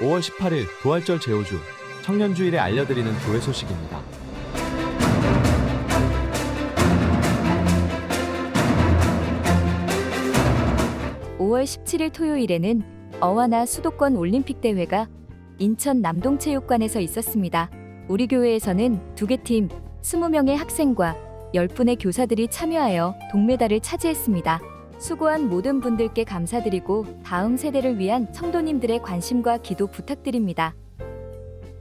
5월 18일 부활절 제오주 청년주일에 알려드리는 교회 소식입니다. 오월 17일 토요일에는 어와나 수도권 올림픽 대회가 인천 남동체육관에서 있었습니다. 우리 교회에서는 두 개 팀 20명의 학생과 10분의 교사들이 참여하여 동메달을 차지했습니다. 수고한 모든 분들께 감사드리고 다음 세대를 위한 성도님들의 관심과 기도 부탁드립니다.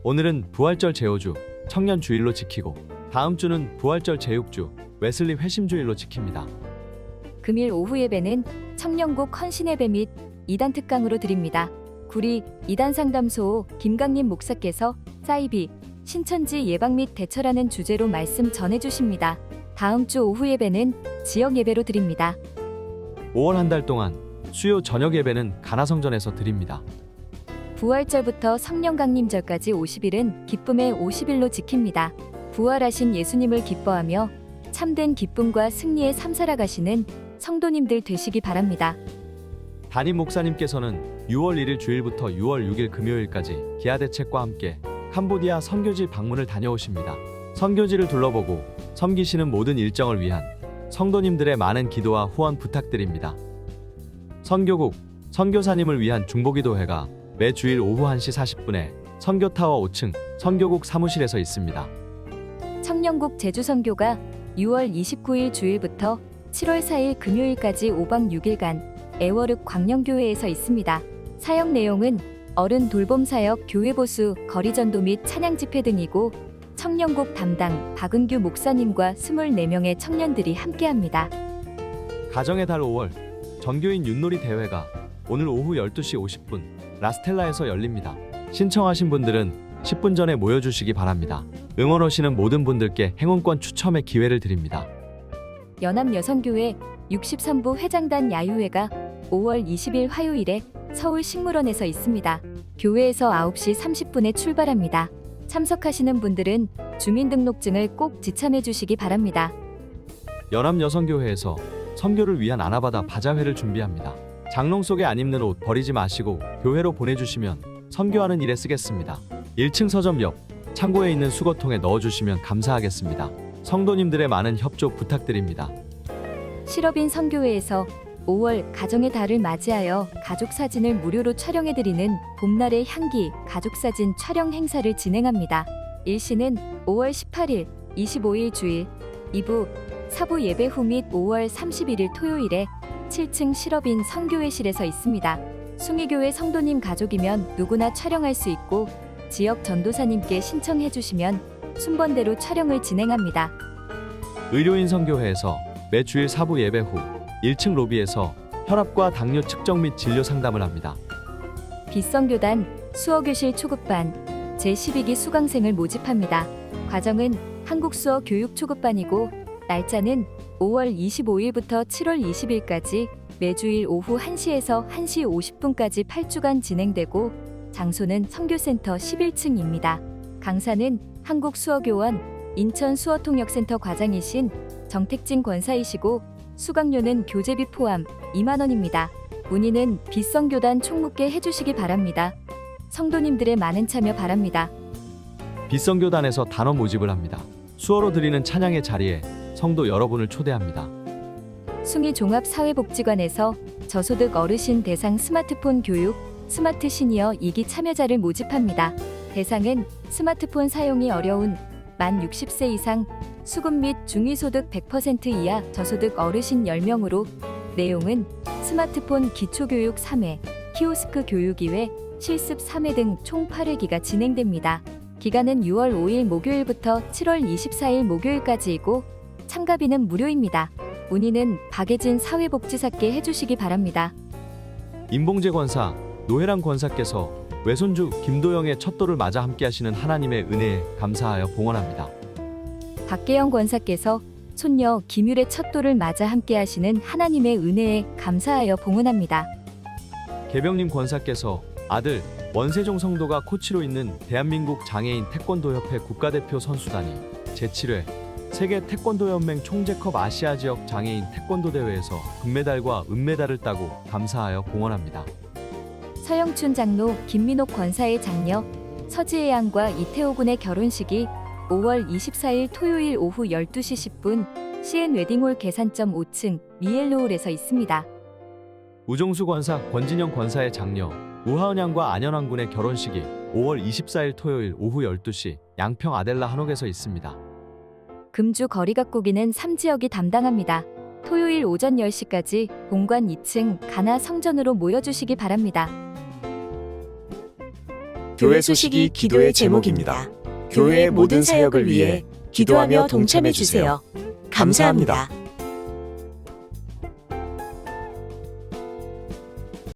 오늘은 부활절 제오주 청년 주일로 지키고 다음 주는 부활절 제육주 웨슬리 회심 주일로 지킵니다. 금일 오후 예배는 청년국 헌신예배 및 이단 특강으로 드립니다. 구리 이단 상담소 김강림 목사께서 사이비 신천지 예방 및 대처라는 주제로 말씀 전해 주십니다. 다음 주 오후 예배는 지역 예배로 드립니다. 5월 한 달 동안 수요 저녁 예배는 가나성전에서 드립니다. 부활절부터 성령강림절까지 50일은 기쁨의 50일로 지킵니다. 부활하신 예수님을 기뻐하며 참된 기쁨과 승리의 삶 살아가시는 성도님들 되시기 바랍니다. 담임 목사님께서는 6월 1일 주일부터 6월 6일 금요일까지 기아 대책과 함께 캄보디아 선교지 방문을 다녀오십니다. 선교지를 둘러보고 섬기시는 모든 일정을 위한 성도님들의 많은 기도와 후원 부탁드립니다. 선교국 선교사님을 위한 중보기도회가 매 주일 오후 1시 40분에 선교타워 5층 선교국 사무실에서 있습니다. 청년국 제주선교가 6월 29일 주일부터 7월 4일 금요일까지 5박 6일간 애월읍 광령교회에서 있습니다. 사역 내용은 어른 돌봄 사역, 교회 보수, 거리 전도 및 찬양 집회 등이고 청년국 담당 박은규 목사님과 24명의 청년들이 함께합니다. 가정의 달 5월 전교인 윷놀이 대회가 오늘 오후 12시 50분 라스텔라에서 열립니다. 신청하신 분들은 10분 전에 모여주시기 바랍니다. 응원 오시는 모든 분들께 행운권 추첨의 기회를 드립니다. 연합여성교회 63부 회장단 야유회가 5월 20일 화요일에 서울 식물원에서 있습니다. 교회에서 9시 30분에 출발합니다. 참석하시는 분들은 주민등록증을 꼭 지참해 주시기 바랍니다. 연합여성교회에서 선교를 위한 아나바다 바자회를 준비합니다. 장롱 속에 안 입는 옷 버리지 마시고 교회로 보내주시면 선교하는 일에 쓰겠습니다. 1층 서점 옆 창고에 있는 수거통에 넣어주시면 감사하겠습니다. 성도님들의 많은 협조 부탁드립니다. 실업인 선교회에서 5월 가정의 달을 맞이하여 가족 사진을 무료로 촬영해드리는 봄날의 향기 가족 사진 촬영 행사를 진행합니다. 일시는 5월 18일, 25일 주일, 2부, 4부 예배 후 및 5월 31일 토요일에 7층 실업인 선교회실에서 있습니다. 숭이교회 성도님 가족이면 누구나 촬영할 수 있고 지역 전도사님께 신청해 주시면 순번대로 촬영을 진행합니다. 의료인 선교회에서 매 주일 사부 예배 후 1층 로비에서 혈압과 당뇨 측정 및 진료 상담을 합니다. 빛성교단 수어교실 초급반 제12기 수강생을 모집합니다. 과정은 한국수어 교육 초급반이고 날짜는 5월 25일부터 7월 20일까지 매주일 오후 1시에서 1시 50분까지 8주간 진행되고 장소는 성교센터 11층입니다. 강사는 한국수어교원 인천수어통역센터 과장이신 정택진 권사이시고 수강료는 교재비 포함 2만 원입니다. 문의는 빛성교단 총무께 해주시기 바랍니다. 성도님들의 많은 참여 바랍니다. 빛성교단에서 단원 모집을 합니다. 수어로 드리는 찬양의 자리에 성도 여러분을 초대합니다. 숭이 종합사회복지관에서 저소득 어르신 대상 스마트폰 교육 스마트 시니어 2기 참여자를 모집합니다. 대상은 스마트폰 사용이 어려운 만 60세 이상 수급 및 중위소득 100% 이하 저소득 어르신 10명으로 내용은 스마트폰 기초교육 3회, 키오스크 교육 2회, 실습 3회 등 총 8회기가 진행됩니다. 기간은 6월 5일 목요일부터 7월 24일 목요일까지이고 참가비는 무료입니다. 문의는 박예진 사회복지사께 해주시기 바랍니다. 임봉재 권사, 노혜란 권사께서 외손주 김도영의 첫돌을 맞아 함께하시는 하나님의 은혜에 감사하여 봉헌합니다. 박계영 권사께서 손녀 김율의 첫돌을 맞아 함께하시는 하나님의 은혜에 감사하여 봉헌합니다. 개병님 권사께서 아들 원세종 성도가 코치로 있는 대한민국 장애인 태권도협회 국가대표 선수단이 제7회 세계 태권도연맹 총재컵 아시아 지역 장애인 태권도 대회에서 금메달과 은메달을 따고 감사하여 봉헌합니다. 서영춘 장로, 김민옥 권사의 장녀, 서지혜 양과 이태호 군의 결혼식이 5월 24일 토요일 오후 12시 10분 CN 웨딩홀 계산점 5층 미엘로홀에서 있습니다. 우종수 권사, 권진영 권사의 장녀, 우하은 양과 안현왕 군의 결혼식이 5월 24일 토요일 오후 12시 양평 아델라 한옥에서 있습니다. 금주 거리각고기는 3지역이 담당합니다. 토요일 오전 10시까지 본관 2층 가나 성전으로 모여주시기 바랍니다. 교회 소식이 기도의 제목입니다. 교회의 모든 사역을 위해 기도하며 동참해 주세요. 감사합니다.